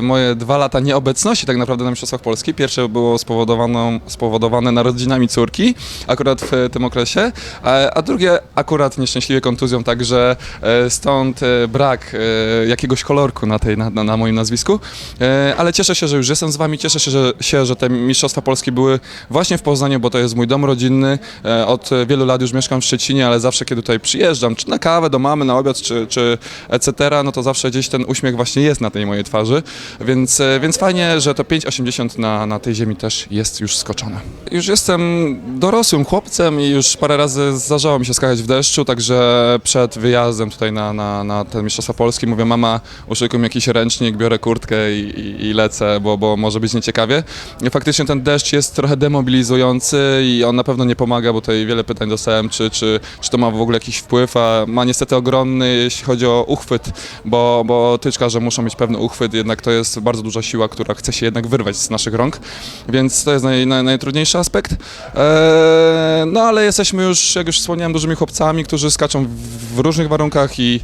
Moje dwa lata nieobecności tak naprawdę na Mistrzostwach Polski. Pierwsze było spowodowane, spowodowane narodzinami córki, akurat w tym okresie, a, drugie akurat nieszczęśliwie kontuzją, także e, stąd e, brak e, jakiegoś kolorku na, tej, na, na, moim nazwisku. Ale cieszę się, że już jestem z Wami, cieszę się, że, się, że te Mistrzostwa Polski były właśnie w Poznaniu, bo to jest mój dom rodzinny. Od wielu lat już mieszkam w Szczecinie, ale zawsze kiedy tutaj przyjeżdżam, czy na kawę do mamy, na obiad, czy, czy etc., no to zawsze gdzieś ten uśmiech właśnie jest na tej mojej twarzy, więc, e, więc fajnie, że to 5,80 na, na tej ziemi też jest już skoczone. Już jestem dorosłym chłopcem i już parę razy zdarzało mi się skakać w deszczu, także przed wyjazdem tutaj na, na, na ten Mistrzostwa Polski mówię, mama uszykuj mi jakiś ręcznik, biorę kurtkę i, i, i lecę, bo, bo może być nieciekawie. I faktycznie ten deszcz jest trochę demobilizujący i on na pewno nie pomaga, bo tutaj wiele pytań dostałem, czy, czy, czy to ma w ogóle jakiś wpływ, a ma niestety ogromny, jeśli chodzi o uchwyt, bo, bo tyczkarze muszą mieć pewny uchwyt, jednak to jest bardzo duża siła, która chce się jednak wyrwać z naszych rąk, więc to jest naj, naj, najtrudniejszy aspekt. Eee, no ale jesteśmy już, jak już wspomniałem, dużymi chłopcami, którzy skaczą w, różnych warunkach i,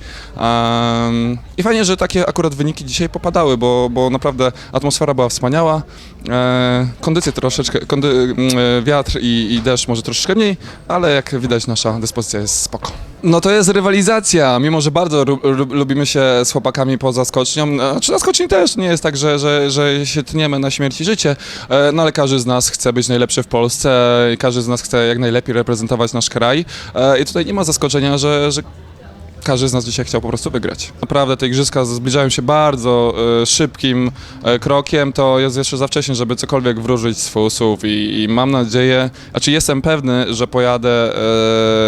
i fajnie, że takie akurat wyniki dzisiaj popadały, bo, bo naprawdę atmosfera była wspaniała. E, kondycje troszeczkę, kondy, mm, e, wiatr i, i deszcz może troszeczkę mniej, ale jak widać nasza dyspozycja jest spoko. No to jest rywalizacja, mimo że bardzo lubimy się z chłopakami poza skocznią, e, czy na skoczni też nie jest tak, że, że, że się tniemy na śmierć i życie, e, no ale każdy z nas chce być najlepszy w Polsce i każdy z nas chce jak najlepiej reprezentować nasz kraj. E, i tutaj nie ma zaskoczenia, że, że każdy z nas dzisiaj chciał po prostu wygrać. Naprawdę te igrzyska zbliżają się bardzo e, szybkim e, krokiem, to jest jeszcze za wcześnie, żeby cokolwiek wróżyć z fusów i, i mam nadzieję, znaczy jestem pewny, że pojadę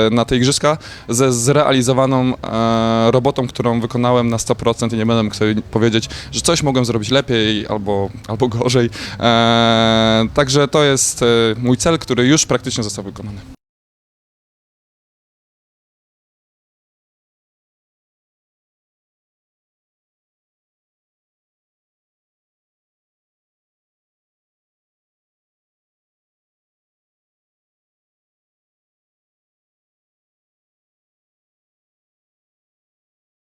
e, na te igrzyska ze zrealizowaną e, robotą, którą wykonałem na 100% i nie będę mógł sobie powiedzieć, że coś mogłem zrobić lepiej albo, albo gorzej. E, także to jest e, mój cel, który już praktycznie został wykonany.